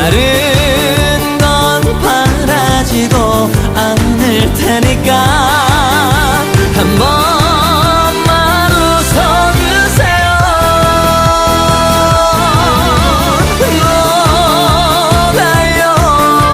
다른 건 바라지도 않을 테니까.